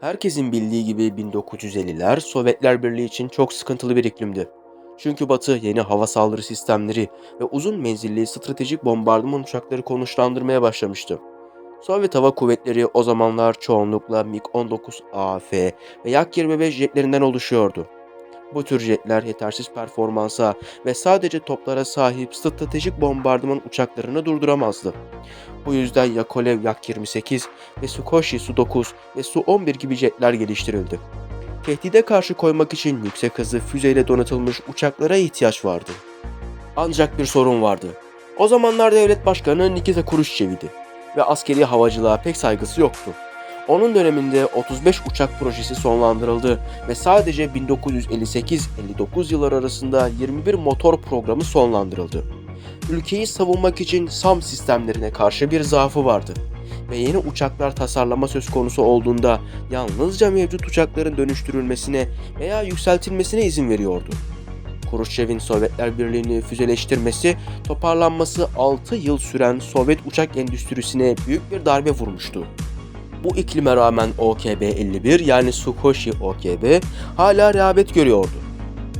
Herkesin bildiği gibi 1950'ler Sovyetler Birliği için çok sıkıntılı bir iklimdi. Çünkü Batı yeni hava saldırı sistemleri ve uzun menzilli stratejik bombardıman uçakları konuşlandırmaya başlamıştı. Sovyet Hava Kuvvetleri o zamanlar çoğunlukla MiG-19 AF ve Yak-25 jetlerinden oluşuyordu. Bu tür jetler yetersiz performansa ve sadece toplara sahip stratejik bombardıman uçaklarını durduramazdı. Bu yüzden Yakolev Yak-28 ve Sukoshi Su-9 ve Su-11 gibi jetler geliştirildi. Tehdide karşı koymak için yüksek hızlı füzeyle donatılmış uçaklara ihtiyaç vardı. Ancak bir sorun vardı. O zamanlar devlet başkanı Nikita Khrushchev'di ve askeri havacılığa pek saygısı yoktu. Onun döneminde 35 uçak projesi sonlandırıldı ve sadece 1958-59 yılları arasında 21 motor programı sonlandırıldı. Ülkeyi savunmak için SAM sistemlerine karşı bir zaafı vardı ve yeni uçaklar tasarlama söz konusu olduğunda yalnızca mevcut uçakların dönüştürülmesine veya yükseltilmesine izin veriyordu. Khrushchev'in Sovyetler Birliği'ni füzeleştirmesi, toparlanması 6 yıl süren Sovyet uçak endüstrisine büyük bir darbe vurmuştu. Bu iklime rağmen OKB-51 yani Sukoshi OKB hala rağbet görüyordu.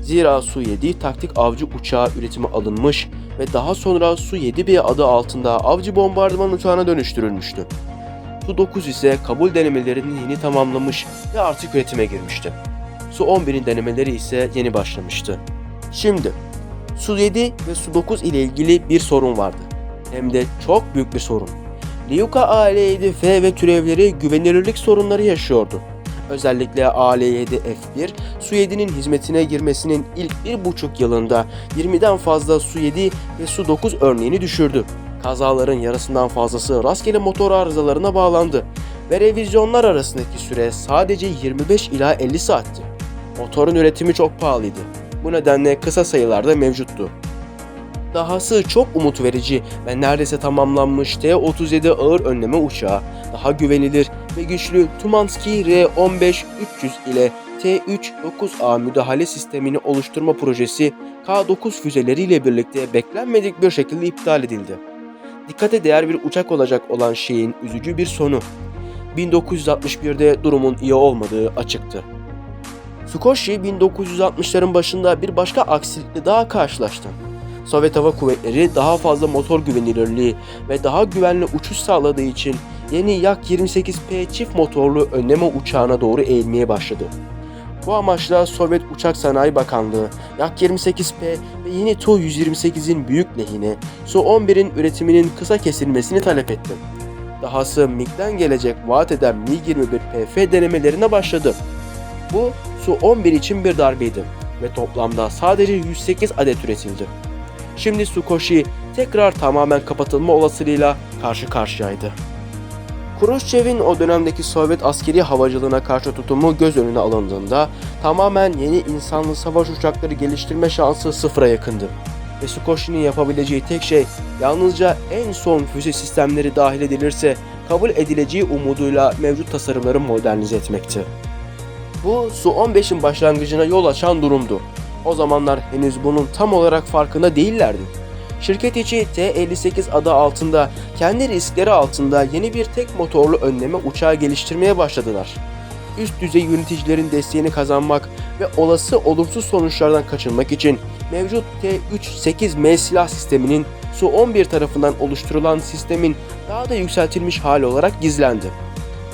Zira Su-7 taktik avcı uçağı üretimi alınmış ve daha sonra Su-7B adı altında avcı bombardıman uçağına dönüştürülmüştü. Su-9 ise kabul denemelerini yeni tamamlamış ve artık üretime girmişti. Su-11'in denemeleri ise yeni başlamıştı. Şimdi Su-7 ve Su-9 ile ilgili bir sorun vardı. Hem de çok büyük bir sorun. Lyuka AL-7F ve türevleri güvenilirlik sorunları yaşıyordu. Özellikle AL-7F1, Su-7'nin hizmetine girmesinin ilk bir buçuk yılında 20'den fazla Su-7 ve Su-9 örneğini düşürdü. Kazaların yarısından fazlası rastgele motor arızalarına bağlandı ve revizyonlar arasındaki süre sadece 25 ila 50 saatti. Motorun üretimi çok pahalıydı. Bu nedenle kısa sayılarda mevcuttu. Dahası çok umut verici ve neredeyse tamamlanmış T-37 ağır önleme uçağı, daha güvenilir ve güçlü Tumanski R-15-300 ile T-3-9A müdahale sistemini oluşturma projesi K-9 füzeleriyle birlikte beklenmedik bir şekilde iptal edildi. Dikkate değer bir uçak olacak olan şeyin üzücü bir sonu. 1961'de durumun iyi olmadığı açıktı. Sukoshi 1960'ların başında bir başka aksilikle daha karşılaştı. Sovyet Hava Kuvvetleri daha fazla motor güvenilirliği ve daha güvenli uçuş sağladığı için yeni Yak-28P çift motorlu önleme uçağına doğru eğilmeye başladı. Bu amaçla Sovyet Uçak Sanayi Bakanlığı Yak-28P ve yeni Tu-128'in büyük lehine Su-11'in üretiminin kısa kesilmesini talep etti. Dahası MiG'den gelecek vaat eden MiG-21PF denemelerine başladı. Bu Su-11 için bir darbeydi ve toplamda sadece 108 adet üretildi. Şimdi Sukoshi tekrar tamamen kapatılma olasılığıyla karşı karşıyaydı. Khrushchev'in o dönemdeki Sovyet askeri havacılığına karşı tutumu göz önüne alındığında tamamen yeni insanlı savaş uçakları geliştirme şansı sıfıra yakındı. Ve Sukoshi'nin yapabileceği tek şey yalnızca en son füze sistemleri dahil edilirse kabul edileceği umuduyla mevcut tasarımları modernize etmekti. Bu Su-15'in başlangıcına yol açan durumdu. O zamanlar henüz bunun tam olarak farkında değillerdi. Şirket içi T-58 adı altında kendi riskleri altında yeni bir tek motorlu önleme uçağı geliştirmeye başladılar. Üst düzey yöneticilerin desteğini kazanmak ve olası olumsuz sonuçlardan kaçınmak için mevcut T-38M silah sisteminin Su-11 tarafından oluşturulan sistemin daha da yükseltilmiş hali olarak gizlendi.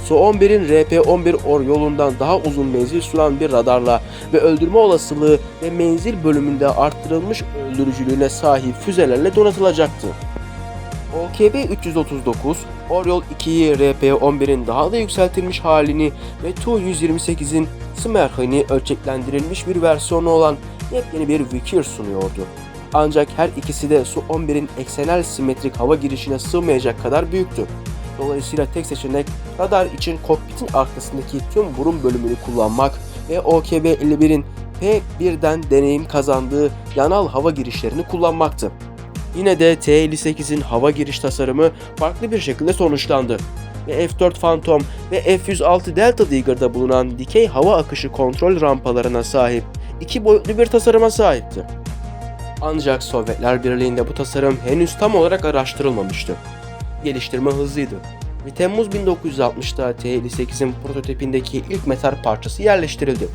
Su-11'in RP-11 or yolundan daha uzun menzil sunan bir radarla ve öldürme olasılığı ve menzil bölümünde arttırılmış öldürücülüğüne sahip füzelerle donatılacaktı. OKB-339, Oriol 2'yi RP-11'in daha da yükseltilmiş halini ve Tu-128'in Smerhani ölçeklendirilmiş bir versiyonu olan yepyeni bir Vikir sunuyordu. Ancak her ikisi de Su-11'in eksenel simetrik hava girişine sığmayacak kadar büyüktü. Dolayısıyla tek seçenek radar için kokpitin arkasındaki tüm burun bölümünü kullanmak ve OKB-51'in P1'den deneyim kazandığı yanal hava girişlerini kullanmaktı. Yine de T-58'in hava giriş tasarımı farklı bir şekilde sonuçlandı ve F-4 Phantom ve F-106 Delta Digger'da bulunan dikey hava akışı kontrol rampalarına sahip iki boyutlu bir tasarıma sahipti. Ancak Sovyetler Birliği'nde bu tasarım henüz tam olarak araştırılmamıştı geliştirme hızlıydı. ve Temmuz 1960'da T-58'in prototipindeki ilk metal parçası yerleştirildi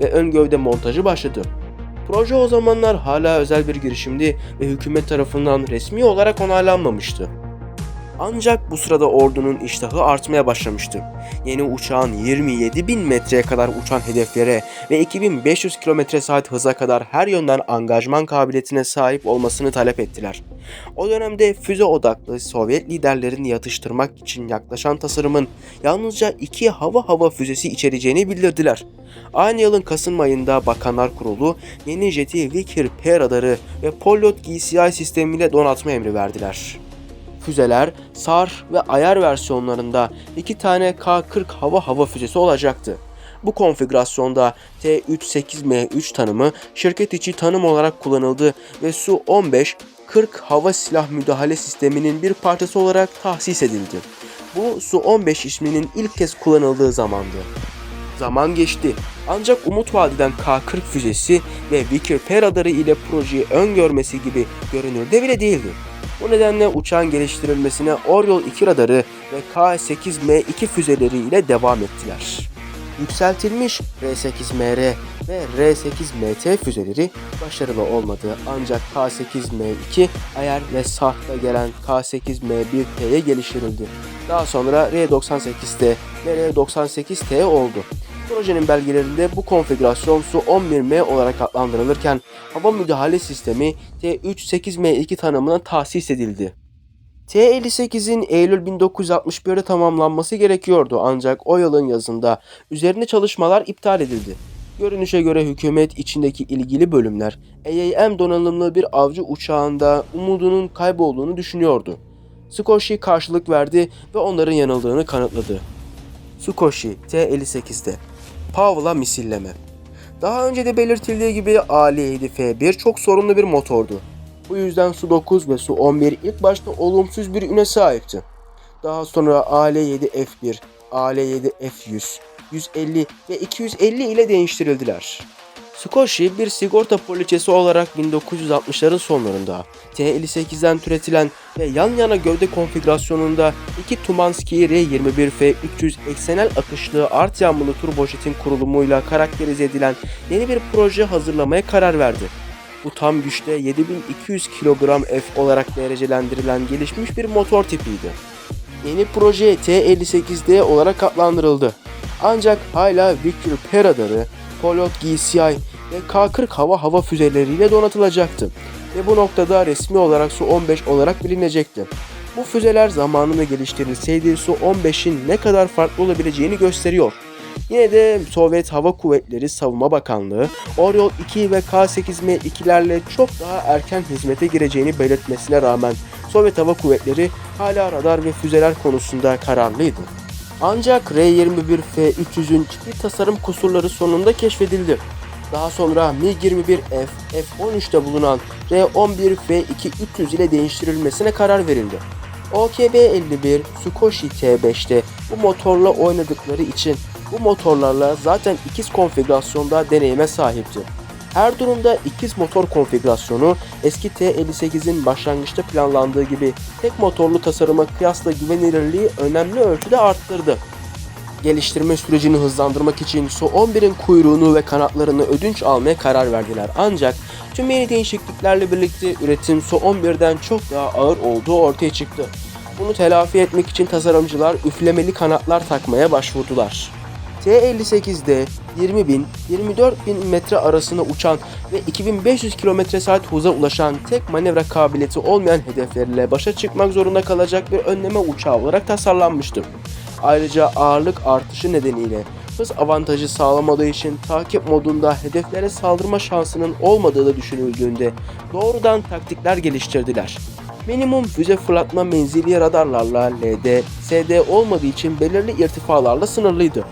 ve ön gövde montajı başladı. Proje o zamanlar hala özel bir girişimdi ve hükümet tarafından resmi olarak onaylanmamıştı. Ancak bu sırada ordunun iştahı artmaya başlamıştı. Yeni uçağın 27 bin metreye kadar uçan hedeflere ve 2500 km saat hıza kadar her yönden angajman kabiliyetine sahip olmasını talep ettiler. O dönemde füze odaklı Sovyet liderlerini yatıştırmak için yaklaşan tasarımın yalnızca iki hava hava füzesi içereceğini bildirdiler. Aynı yılın Kasım ayında Bakanlar Kurulu yeni jeti Vickers P radarı ve Pollot GCI sistemiyle donatma emri verdiler. Füzeler SAR ve ayar versiyonlarında iki tane K-40 hava hava füzesi olacaktı. Bu konfigürasyonda T-38M3 tanımı şirket içi tanım olarak kullanıldı ve Su-15 40 hava silah müdahale sisteminin bir parçası olarak tahsis edildi. Bu Su-15 isminin ilk kez kullanıldığı zamandı. Zaman geçti ancak umut vadiden K-40 füzesi ve Vickers P radarı ile projeyi öngörmesi gibi görünürde bile değildi. Bu nedenle uçağın geliştirilmesine Oriole 2 radarı ve K-8M2 füzeleri ile devam ettiler. Yükseltilmiş R-8MR ve R-8MT füzeleri başarılı olmadı ancak K-8M2 ayar ve sahta gelen K-8M1T'ye geliştirildi. Daha sonra R-98T ve R-98T oldu. Projenin belgelerinde bu konfigürasyon Su-11M olarak adlandırılırken hava müdahale sistemi T-38M2 tanımına tahsis edildi. T-58'in Eylül 1961'de tamamlanması gerekiyordu ancak o yılın yazında üzerine çalışmalar iptal edildi. Görünüşe göre hükümet içindeki ilgili bölümler AAM donanımlı bir avcı uçağında umudunun kaybolduğunu düşünüyordu. Skoshi karşılık verdi ve onların yanıldığını kanıtladı. Sukoshi T-58'de Pavla misilleme. Daha önce de belirtildiği gibi AL-7F1 çok sorunlu bir motordu. Bu yüzden Su-9 ve Su-11 ilk başta olumsuz bir üne sahipti. Daha sonra AL-7F1, AL-7F100, 150 ve 250 ile değiştirildiler. Skoshi bir sigorta poliçesi olarak 1960'ların sonlarında T-58'den türetilen ve yan yana gövde konfigürasyonunda iki Tumanski R-21F 300 eksenel akışlı art yanmalı turbojetin kurulumuyla karakterize edilen yeni bir proje hazırlamaya karar verdi. Bu tam güçte 7200 kilogram F olarak derecelendirilen gelişmiş bir motor tipiydi. Yeni proje T-58D olarak adlandırıldı. Ancak hala Victor P radarı, Polot GCI ve K-40 hava hava füzeleriyle donatılacaktı ve bu noktada resmi olarak Su-15 olarak bilinecekti. Bu füzeler zamanında geliştirilseydi Su-15'in ne kadar farklı olabileceğini gösteriyor. Yine de Sovyet Hava Kuvvetleri Savunma Bakanlığı Oriole 2 ve K-8M2'lerle çok daha erken hizmete gireceğini belirtmesine rağmen Sovyet Hava Kuvvetleri hala radar ve füzeler konusunda kararlıydı. Ancak R-21F-300'ün ciddi tasarım kusurları sonunda keşfedildi. Daha sonra Mi-21F, F-13'te bulunan R-11F-2-300 ile değiştirilmesine karar verildi. OKB-51 Sukoshi T5'te bu motorla oynadıkları için bu motorlarla zaten ikiz konfigürasyonda deneyime sahipti. Her durumda ikiz motor konfigürasyonu eski T58'in başlangıçta planlandığı gibi tek motorlu tasarıma kıyasla güvenilirliği önemli ölçüde arttırdı. Geliştirme sürecini hızlandırmak için Su-11'in kuyruğunu ve kanatlarını ödünç almaya karar verdiler. Ancak tüm yeni değişikliklerle birlikte üretim Su-11'den çok daha ağır olduğu ortaya çıktı. Bunu telafi etmek için tasarımcılar üflemeli kanatlar takmaya başvurdular. T-58'de 20 bin, 24 bin metre arasında uçan ve 2500 km saat hıza ulaşan tek manevra kabiliyeti olmayan hedeflerle başa çıkmak zorunda kalacak bir önleme uçağı olarak tasarlanmıştı. Ayrıca ağırlık artışı nedeniyle hız avantajı sağlamadığı için takip modunda hedeflere saldırma şansının olmadığı da düşünüldüğünde doğrudan taktikler geliştirdiler. Minimum füze fırlatma menzili radarlarla LD, SD olmadığı için belirli irtifalarla sınırlıydı.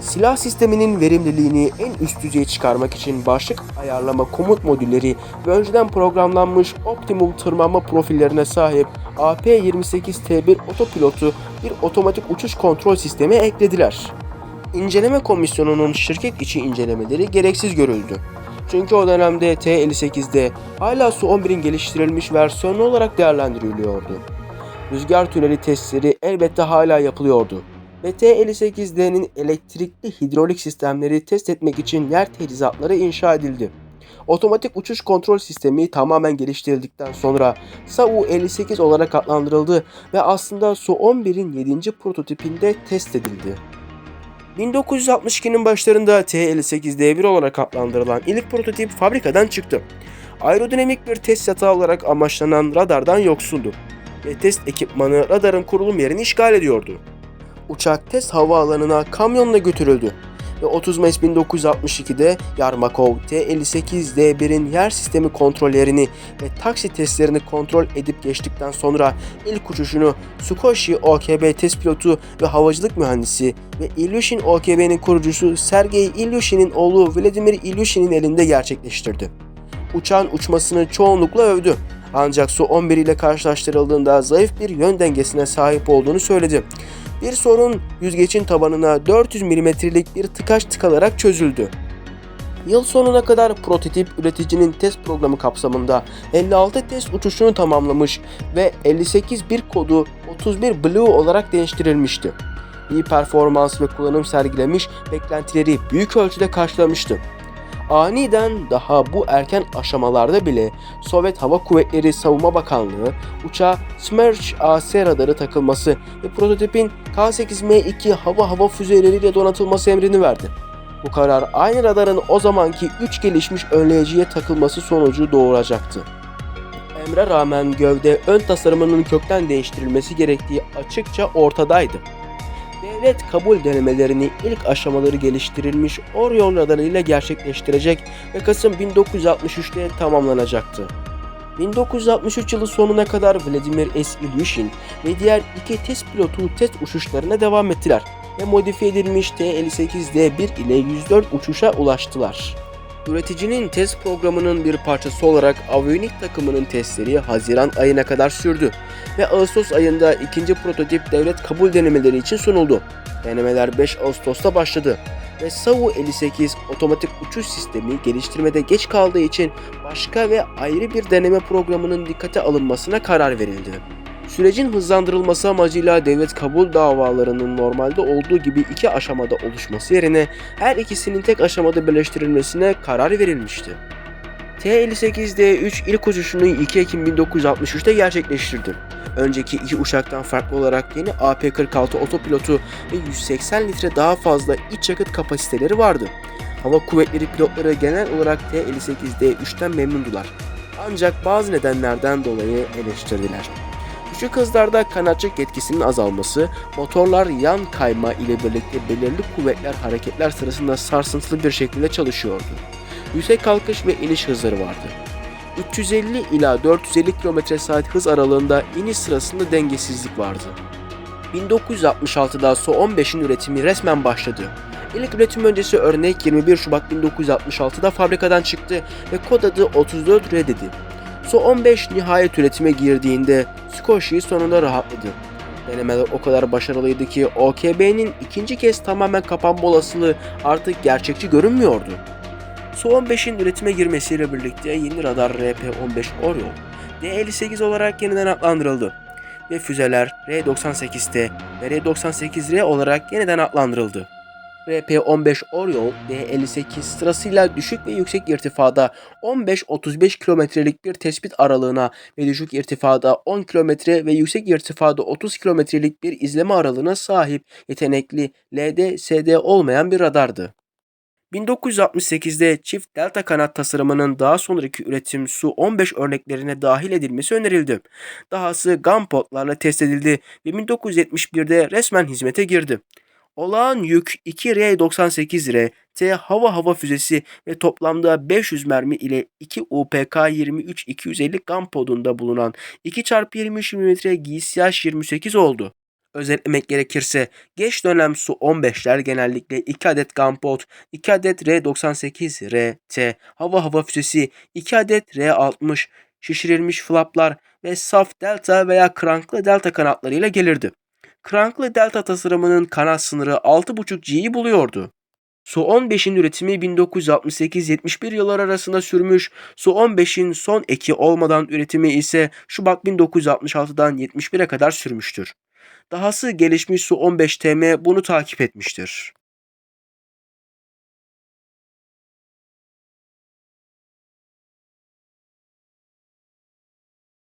Silah sisteminin verimliliğini en üst düzeye çıkarmak için başlık ayarlama komut modülleri ve önceden programlanmış optimum tırmanma profillerine sahip AP-28T1 otopilotu bir otomatik uçuş kontrol sistemi eklediler. İnceleme komisyonunun şirket içi incelemeleri gereksiz görüldü. Çünkü o dönemde T-58'de hala Su-11'in geliştirilmiş versiyonu olarak değerlendiriliyordu. rüzgar tüneli testleri elbette hala yapılıyordu. Ve T-58D'nin elektrikli hidrolik sistemleri test etmek için yer teçhizatları inşa edildi. Otomatik uçuş kontrol sistemi tamamen geliştirildikten sonra SAU-58 olarak adlandırıldı ve aslında Su-11'in 7. prototipinde test edildi. 1962'nin başlarında T-58D1 olarak adlandırılan ilk prototip fabrikadan çıktı. Aerodinamik bir test yatağı olarak amaçlanan radardan yoksundu ve test ekipmanı radarın kurulum yerini işgal ediyordu. Uçak test havaalanına kamyonla götürüldü ve 30 Mayıs 1962'de Yarmakov T-58D1'in yer sistemi kontrollerini ve taksi testlerini kontrol edip geçtikten sonra ilk uçuşunu Sukoshi OKB test pilotu ve havacılık mühendisi ve Ilyushin OKB'nin kurucusu Sergey Ilyushin'in oğlu Vladimir Ilyushin'in elinde gerçekleştirdi. Uçağın uçmasını çoğunlukla övdü. Ancak Su-11 ile karşılaştırıldığında zayıf bir yön dengesine sahip olduğunu söyledi. Bir sorun yüzgecin tabanına 400 mm'lik bir tıkaç tıkalarak çözüldü. Yıl sonuna kadar prototip üreticinin test programı kapsamında 56 test uçuşunu tamamlamış ve 58 bir kodu 31 Blue olarak değiştirilmişti. İyi performans ve kullanım sergilemiş, beklentileri büyük ölçüde karşılamıştı. Aniden daha bu erken aşamalarda bile Sovyet Hava Kuvvetleri Savunma Bakanlığı uçağa Smerch AS radarı takılması ve prototipin K-8M2 hava hava füzeleriyle donatılması emrini verdi. Bu karar aynı radarın o zamanki 3 gelişmiş önleyiciye takılması sonucu doğuracaktı. Emre rağmen gövde ön tasarımının kökten değiştirilmesi gerektiği açıkça ortadaydı. Devlet kabul denemelerini ilk aşamaları geliştirilmiş Orion radarı ile gerçekleştirecek ve Kasım 1963'te tamamlanacaktı. 1963 yılı sonuna kadar Vladimir S. Ilyushin ve diğer iki test pilotu test uçuşlarına devam ettiler ve modifiye edilmiş T-58D1 ile 104 uçuşa ulaştılar. Üreticinin test programının bir parçası olarak aviyonik takımının testleri Haziran ayına kadar sürdü ve Ağustos ayında ikinci prototip devlet kabul denemeleri için sunuldu. Denemeler 5 Ağustos'ta başladı ve SAU-58 otomatik uçuş sistemi geliştirmede geç kaldığı için başka ve ayrı bir deneme programının dikkate alınmasına karar verildi. Sürecin hızlandırılması amacıyla devlet kabul davalarının normalde olduğu gibi iki aşamada oluşması yerine her ikisinin tek aşamada birleştirilmesine karar verilmişti. T-58D3 ilk uçuşunu 2 Ekim 1963'te gerçekleştirdi. Önceki iki uçaktan farklı olarak yeni AP-46 otopilotu ve 180 litre daha fazla iç yakıt kapasiteleri vardı. Hava kuvvetleri pilotları genel olarak T-58D3'ten memnundular. Ancak bazı nedenlerden dolayı eleştirdiler. Düşük hızlarda kanatçık etkisinin azalması, motorlar yan kayma ile birlikte belirli kuvvetler hareketler sırasında sarsıntılı bir şekilde çalışıyordu. Yüksek kalkış ve iniş hızları vardı. 350 ila 450 km/s hız aralığında iniş sırasında dengesizlik vardı. 1966'da Su-15'in üretimi resmen başladı. İlk üretim öncesi örnek 21 Şubat 1966'da fabrikadan çıktı ve kod adı 34 reddedi. Su-15 nihayet üretime girdiğinde Skoshi sonunda rahatladı. Denemeler o kadar başarılıydı ki OKB'nin ikinci kez tamamen kapanma olasılığı artık gerçekçi görünmüyordu. Su-15'in üretime girmesiyle birlikte yeni radar RP-15 Orion D-58 olarak yeniden adlandırıldı ve füzeler R-98T ve R-98R olarak yeniden adlandırıldı. RP-15 Orion D-58 sırasıyla düşük ve yüksek irtifada 15-35 kilometrelik bir tespit aralığına ve düşük irtifada 10 kilometre ve yüksek irtifada 30 kilometrelik bir izleme aralığına sahip yetenekli LD-SD olmayan bir radardı. 1968'de çift delta kanat tasarımının daha sonraki üretim Su-15 örneklerine dahil edilmesi önerildi. Dahası gunpotlarla test edildi ve 1971'de resmen hizmete girdi. Olağan yük 2 R-98R T hava hava füzesi ve toplamda 500 mermi ile 2 UPK-23-250 gunpodunda bulunan 2x23 mm GCH-28 oldu. Özetlemek gerekirse geç dönem Su-15'ler genellikle 2 adet gunpod, 2 adet R-98R-T hava hava füzesi, 2 adet R-60 şişirilmiş flaplar ve saf delta veya kranklı delta kanatlarıyla gelirdi. Kranklı delta tasarımının kanat sınırı 6.5 G'yi buluyordu. Su-15'in üretimi 1968-71 yılları arasında sürmüş, Su-15'in son eki olmadan üretimi ise Şubat 1966'dan 71'e kadar sürmüştür. Dahası gelişmiş Su-15 TM bunu takip etmiştir.